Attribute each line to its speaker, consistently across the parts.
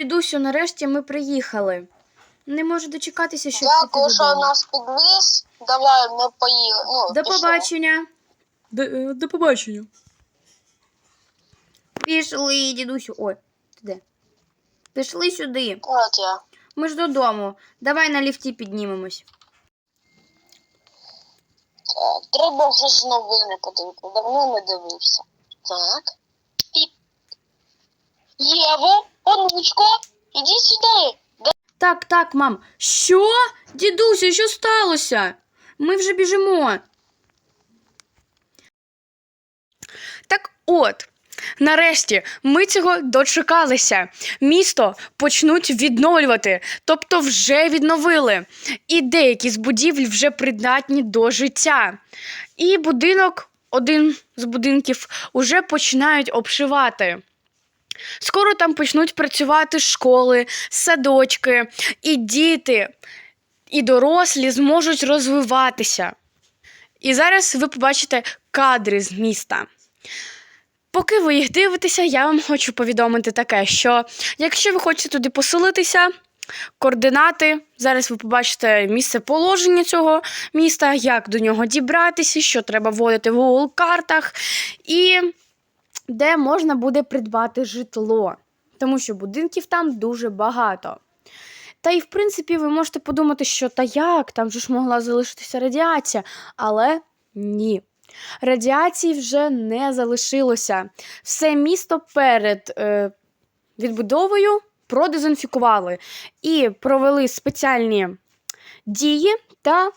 Speaker 1: Дідусю, нарешті ми приїхали. Не можу дочекатися, щоб
Speaker 2: Дякую,
Speaker 1: піти
Speaker 2: що нас підвіз. Давай ми поїхали. Ну,
Speaker 1: До
Speaker 2: пішли.
Speaker 1: побачення. До, е, до побачення. Пішли, дідусю. Ой, ти де? Пішли сюди.
Speaker 2: От я.
Speaker 1: Ми ж додому. Давай на ліфті піднімемось.
Speaker 2: Так, треба щось новини подивитися. Давно не дивився. Так. Піп. Єво, онучко, іди сюди.
Speaker 1: Так, так, мам. Що? Дідусю, що сталося? Ми вже біжимо. Так от, нарешті ми цього дочекалися. Місто почнуть відновлювати, тобто вже відновили. І деякі з будівель вже придатні до життя. І будинок, один з будинків, уже починають обшивати. Скоро там почнуть працювати школи, садочки, і діти, і дорослі зможуть розвиватися. І зараз ви побачите кадри з міста. Поки ви їх дивитеся, я вам хочу повідомити таке, що якщо ви хочете туди поселитися, координати, зараз ви побачите місце положення цього міста, як до нього дібратися, що треба вводити в Google картах, і де можна буде придбати житло, тому що будинків там дуже багато. Та й в принципі ви можете подумати, що та як, там же ж могла залишитися радіація, але ні. Радіації вже не залишилося. Все місто перед е, відбудовою продезінфікували і провели спеціальні дії та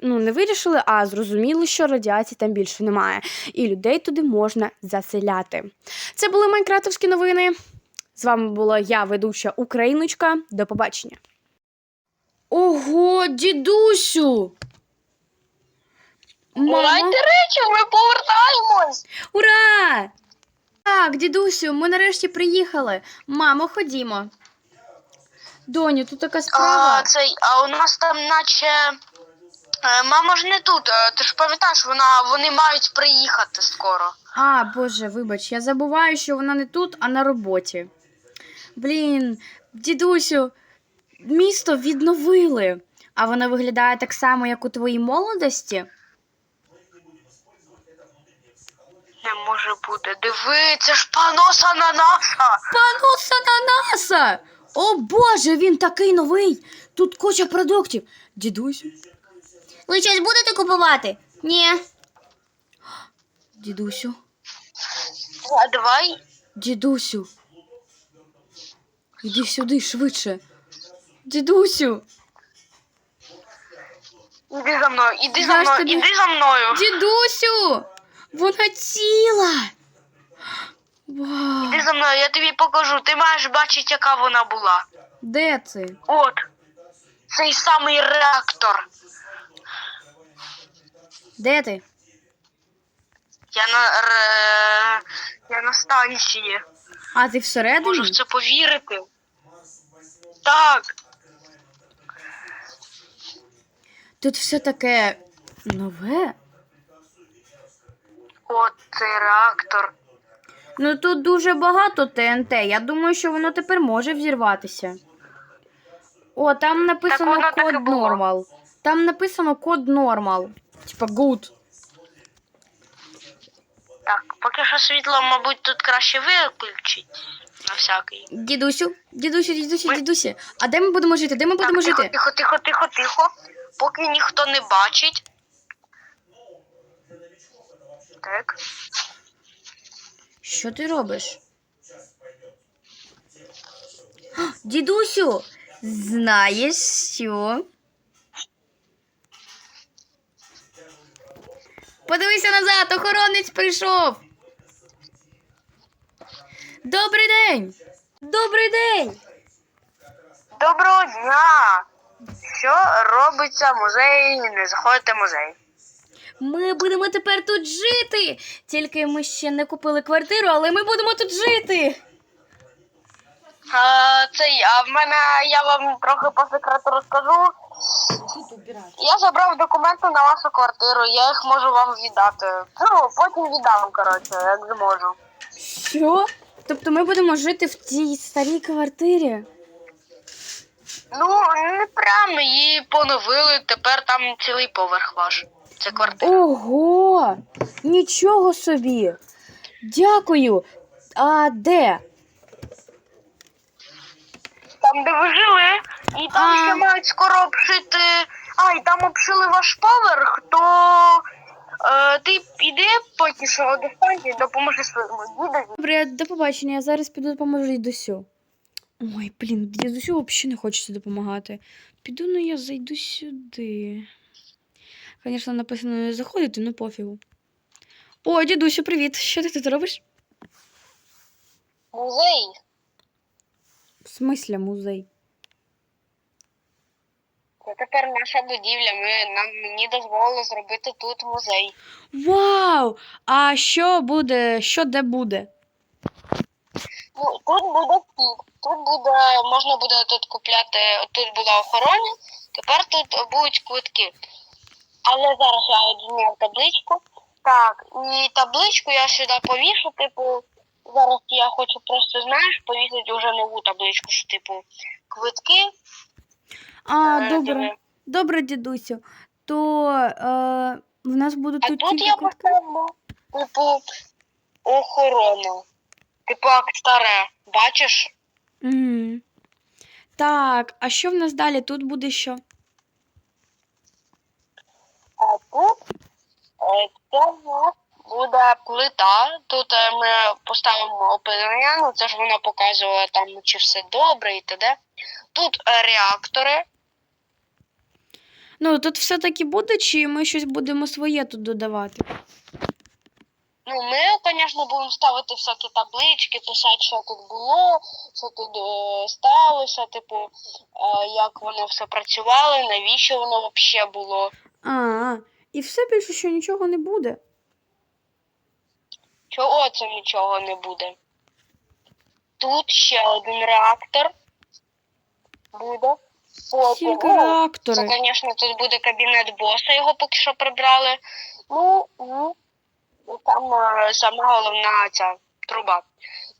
Speaker 1: ну, не вирішили, а зрозуміли, що радіації там більше немає, і людей туди можна заселяти. Це були майнкратовські новини. З вами була я, ведуча Україночка. До побачення. Ого, дідусю!
Speaker 2: Бувайте речі, ми повертаємось.
Speaker 1: Ура! Так, дідусю, ми нарешті приїхали. Мамо, ходімо. Доню, тут така справа.
Speaker 2: А, цей, а у нас там наче. е, Мама ж не тут. е, Ти ж пам'ятаєш, вона, вони мають приїхати скоро.
Speaker 1: А, боже, вибач, я забуваю, що вона не тут, а на роботі. Блін, дідусю, місто відновили. А воно виглядає так само, як у твоїй молодості.
Speaker 2: Не може бути. Диви, це ж панос ананаса.
Speaker 1: Панус ананаса! О боже, він такий новий! Тут куча продуктів. Дідусю. Ви щось будете купувати? Ні. Дідусю.
Speaker 2: А давай.
Speaker 1: Дідусю. Іди сюди швидше. Дідусю.
Speaker 2: Іди за мною, іди за мною, іди за мною.
Speaker 1: Дідусю! Вона ціла. Вау.
Speaker 2: Іди за мною, я тобі покажу. Ти маєш бачити, яка вона була.
Speaker 1: Де це?
Speaker 2: От. Цей самий реактор.
Speaker 1: Де ти?
Speaker 2: Я на ре... я на станції.
Speaker 1: А ти всередині?
Speaker 2: Можу в це повірити. Так.
Speaker 1: Тут все таке нове.
Speaker 2: От цей реактор.
Speaker 1: Ну тут дуже багато ТНТ. Я думаю, що воно тепер може взірватися. О, там написано
Speaker 2: так
Speaker 1: код нормал. Там написано код нормал. Типа good.
Speaker 2: Так, поки що світло, мабуть, тут краще виключить. На всякий.
Speaker 1: Дідусю, дідусю, дідусю,
Speaker 2: Ми-
Speaker 1: дідусю. А де ми будемо жити? Де ми будемо
Speaker 2: так, тихо,
Speaker 1: жити?
Speaker 2: тихо, тихо, тихо, тихо. Поки ніхто не бачить. Так.
Speaker 1: Що ти робиш? А, Дідусю, знаєш що? Подивися назад, охоронець прийшов. Добрий день! Добрий день!
Speaker 2: Доброго дня! Що робиться в музеї? Не заходите в музей.
Speaker 1: Ми будемо тепер тут жити. Тільки ми ще не купили квартиру, але ми будемо тут жити.
Speaker 2: А, цей, а в мене я вам трохи по секрету розкажу. Я забрав документи на вашу квартиру, я їх можу вам віддати. Ну, потім віддам, коротше, як зможу.
Speaker 1: Що? Тобто ми будемо жити в цій старій квартирі.
Speaker 2: Ну, не прямо її поновили, тепер там цілий поверх ваш. Це квартира.
Speaker 1: Ого! Нічого собі! Дякую! А де?
Speaker 2: Там, де ви жили, і там
Speaker 1: А.
Speaker 2: ще мають скоро обшити. А, і там обшили ваш поверх, то е, ти піди поки що до станції, допоможи своєму дідові.
Speaker 1: Добре, до побачення. Я зараз піду допоможу дідусю. Ой, блін, дідусю взагалі не хочеться допомагати. Піду, ну я зайду сюди. Звісно, написано не заходити, ну пофігу. О, дідусю, привіт. Що ти тут робиш?
Speaker 2: Музей.
Speaker 1: В смислі музей?
Speaker 2: Це тепер наша будівля. Ми нам мені дозволили зробити тут музей.
Speaker 1: Вау! А що буде? Що де буде?
Speaker 2: Ну, тут буде вхід. Тут буде, можна буде тут купляти, тут була охорона, тепер тут будуть квитки. Але зараз я відміняв табличку. Так, і табличку я сюди повішу, типу, зараз я хочу просто, знаєш, повісити вже нову табличку, що, типу, квитки.
Speaker 1: А,
Speaker 2: е,
Speaker 1: добре.
Speaker 2: диви.
Speaker 1: Добре, дідусю. То е, в нас будуть
Speaker 2: А
Speaker 1: тут
Speaker 2: тут
Speaker 1: тільки
Speaker 2: я
Speaker 1: квитки?
Speaker 2: поставлю, типу, охорона. Типу, як старе, бачиш?
Speaker 1: Мгм. Так, а що в нас далі? Тут буде що?
Speaker 2: А тут це в нас буде плита. Тут е, ми поставимо опилення, ну це ж вона показувала там, чи все добре і т.д. Тут е, реактори.
Speaker 1: Ну, тут все-таки буде, чи ми щось будемо своє тут додавати?
Speaker 2: Ну, ми, звісно, будемо ставити всякі таблички, писати, що тут було, що тут е, сталося, типу, е, як воно все працювало, навіщо воно взагалі було.
Speaker 1: А, і все більше, що нічого не буде.
Speaker 2: Чого це нічого не буде? Тут ще один реактор буде. Потім,
Speaker 1: Тільки
Speaker 2: ну, Це, звісно, тут буде кабінет боса, його поки що прибрали. Ну, ну і там е, сама головна ця труба.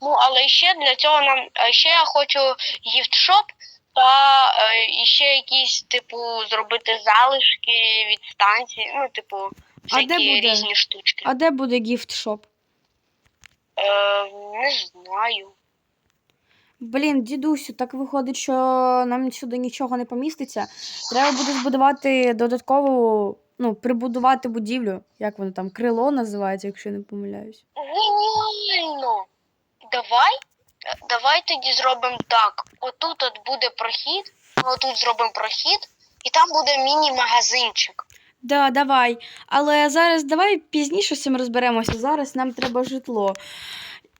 Speaker 2: Ну, але ще для цього нам е, ще я хочу гіфтшоп та е, і ще якісь, типу, зробити залишки від станції. Ну, типу,
Speaker 1: А де буде?
Speaker 2: різні штучки.
Speaker 1: А де буде гіфт-шоп?
Speaker 2: Е, не знаю.
Speaker 1: Блін, дідусю, так виходить, що нам сюди нічого не поміститься. Треба буде збудувати додаткову, ну, прибудувати будівлю. Як воно там, крило називається, якщо я не помиляюсь.
Speaker 2: Геніально! Давай, давай тоді зробимо так. Отут от буде прохід, отут зробимо прохід, і там буде міні-магазинчик.
Speaker 1: Да, давай. Але зараз давай пізніше з цим розберемося. Зараз нам треба житло.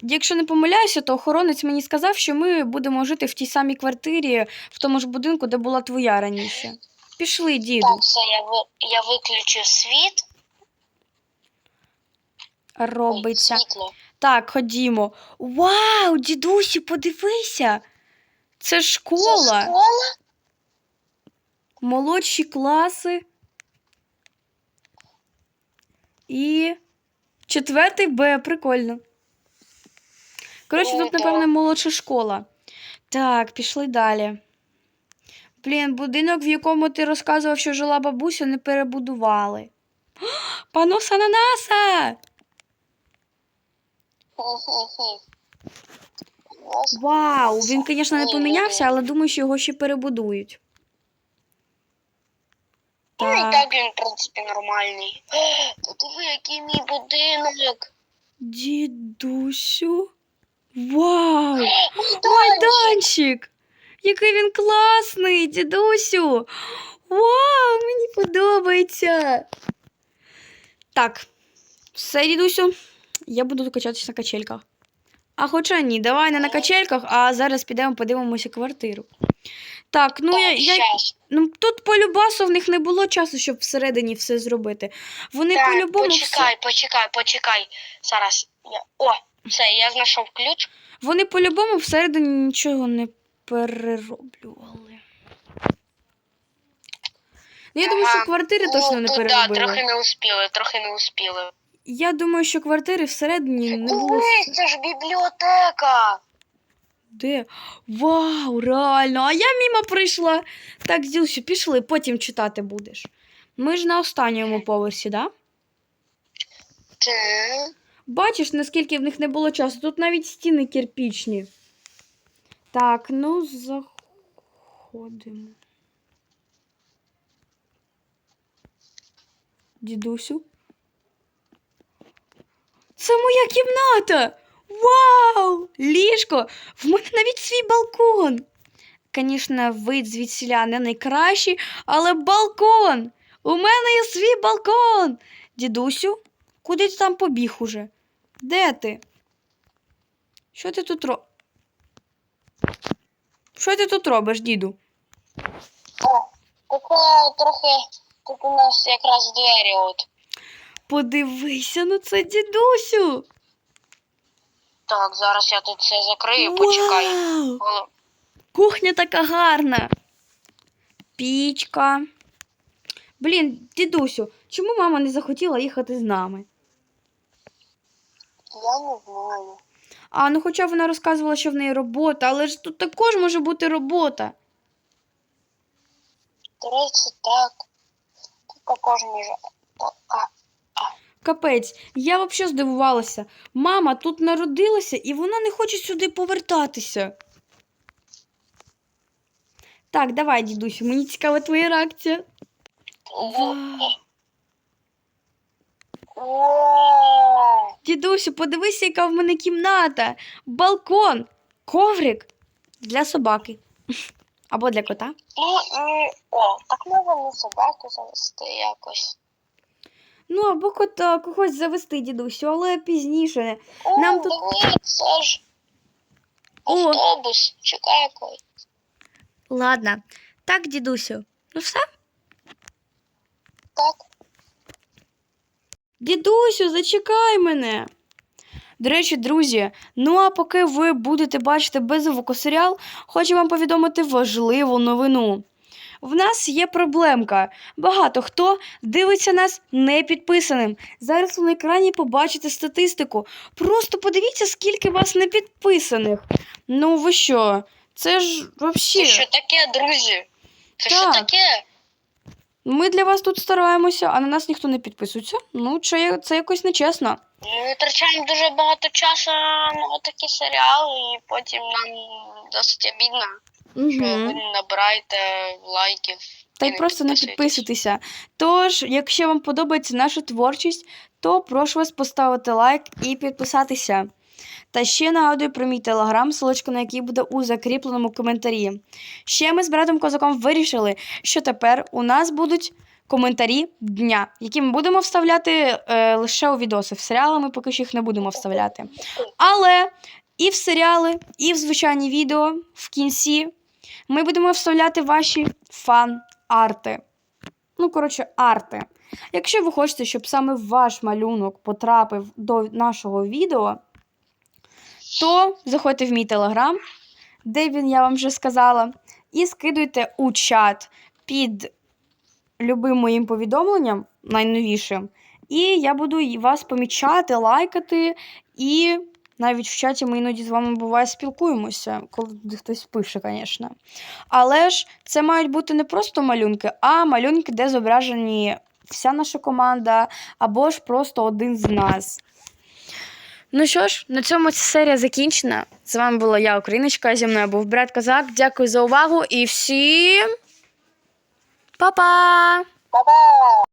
Speaker 1: Якщо не помиляюся, то охоронець мені сказав, що ми будемо жити в тій самій квартирі, в тому ж будинку, де була твоя раніше. Пішли, діду.
Speaker 2: Так, все, я, ви, я виключу світ. Ой, світло.
Speaker 1: Так, ходімо. Вау, дідусю, подивися. Це
Speaker 2: Це
Speaker 1: школа.
Speaker 2: школа?
Speaker 1: Молодші класи. І четвертий Б, прикольно. Коротше, тут, напевно, молодша школа. Так, пішли далі. Блін, будинок, в якому ти розказував, що жила бабуся, не перебудували. Панос ананаса! Вау! Він, звісно, не помінявся, але думаю, що його ще перебудують.
Speaker 2: Ну і
Speaker 1: Так.
Speaker 2: він, в принципі, нормальний. Диви, який мій будинок.
Speaker 1: Дідусю. Вау!
Speaker 2: Майданчик!
Speaker 1: Який він класний, дідусю! Вау, мені подобається. Так, все, дідусю, я буду качатися на качельках. А хоча ні, давай не на качельках, а зараз підемо подивимося квартиру. Так, ну я, я ну тут по-любасу в них не було часу, щоб всередині все зробити. Вони
Speaker 2: Так,
Speaker 1: по-любому все,
Speaker 2: почекай, почекай, почекай. Зараз. О, все, я знайшов ключ.
Speaker 1: вони по-любому всередині нічого не перероблювали. Ну, я думаю, що квартири точно не
Speaker 2: тут, да, трохи не успіли, трохи не успіли.
Speaker 1: Я думаю, що квартири всередині не було.
Speaker 2: Дивись, це ж бібліотека.
Speaker 1: Де? Вау, реально! А я мімо прийшла. Так, Зілсю, пішли, потім читати будеш. Ми ж на останньому поверсі, да?
Speaker 2: Ти.
Speaker 1: Бачиш, наскільки в них не було часу. Тут навіть стіни кирпічні. Так, ну заходимо. Дідусю. Це моя кімната. Вау! Ліжко! В мене навіть свій балкон. Звісно, вид звідсіля не найкращий, але балкон! У мене є свій балкон. Дідусю, куди ти там побіг уже? Де ти? Що ти тут ро... Що ти тут робиш, діду?
Speaker 2: О, таке трохи. Тут у нас якраз двері от.
Speaker 1: Подивися на це, дідусю.
Speaker 2: Так, зараз я тут все закрию, почекай.
Speaker 1: Вау!
Speaker 2: Голо-
Speaker 1: Кухня така гарна. Пічка. Блін, дідусю, чому мама не захотіла їхати з нами?
Speaker 2: Я не знаю.
Speaker 1: А, ну хоча вона розказувала, що в неї робота, але ж тут також може бути робота.
Speaker 2: До речі, так. Тут також може. А,
Speaker 1: Капець, я взагалі здивувалася. Мама тут народилася і вона не хоче сюди повертатися. Так, давай, дідусю, мені цікава твоя реакція. Дідусю, подивися, яка в мене кімната. Балкон, коврик для собаки. Або для кота.
Speaker 2: О, так можна собаку завести якось.
Speaker 1: Ну, або кота когось завести, дідусю, але пізніше.
Speaker 2: О,
Speaker 1: Нам тут-
Speaker 2: диви, це ж
Speaker 1: О.
Speaker 2: автобус. Чекай якось.
Speaker 1: Ладно. Так, дідусю. Ну все?
Speaker 2: Так.
Speaker 1: Дідусю, зачекай мене. До речі, друзі, ну а поки ви будете бачити беззвукосеріал, хочу вам повідомити важливу новину. В нас є проблемка. Багато хто дивиться нас не підписаним. Зараз ви на екрані побачите статистику. Просто подивіться, скільки вас не підписаних. Ну ви що? Це ж
Speaker 2: Це що таке, друзі? Це
Speaker 1: Так.
Speaker 2: що таке?
Speaker 1: Ми для вас тут стараємося, а на нас ніхто не підписується. Ну, це, це якось нечесно.
Speaker 2: Ми витрачаємо дуже багато часу на такі серіали, і потім нам досить обідно,
Speaker 1: Угу.
Speaker 2: не набираєте лайків.
Speaker 1: Та й просто не підписуйтеся. Тож, якщо вам подобається наша творчість, то прошу вас поставити лайк і підписатися. Та ще нагадую про мій телеграм, ссылочка на який буде у закріпленому коментарі. Ще ми з братом Козаком вирішили, що тепер у нас будуть коментарі дня, які ми будемо вставляти е, лише у відоси. В серіали ми поки що їх не будемо вставляти. Але і в серіали, і в звичайні відео в кінці ми будемо вставляти ваші фан-арти. Ну, коротше, арти. Якщо ви хочете, щоб саме ваш малюнок потрапив до нашого відео, то заходьте в мій телеграм, де він, я вам вже сказала, і скидуйте у чат під любим моїм повідомленням, найновішим. І я буду вас помічати, лайкати, і навіть в чаті ми іноді з вами буває спілкуємося, коли хтось пише, звісно. Але ж це мають бути не просто малюнки, а малюнки, де зображені вся наша команда, або ж просто один з нас. Ну що ж, на цьому ця серія закінчена. З вами була я, Україночка, зі мною був брат Козак. Дякую за увагу і всім. Па-па!
Speaker 2: Па-па!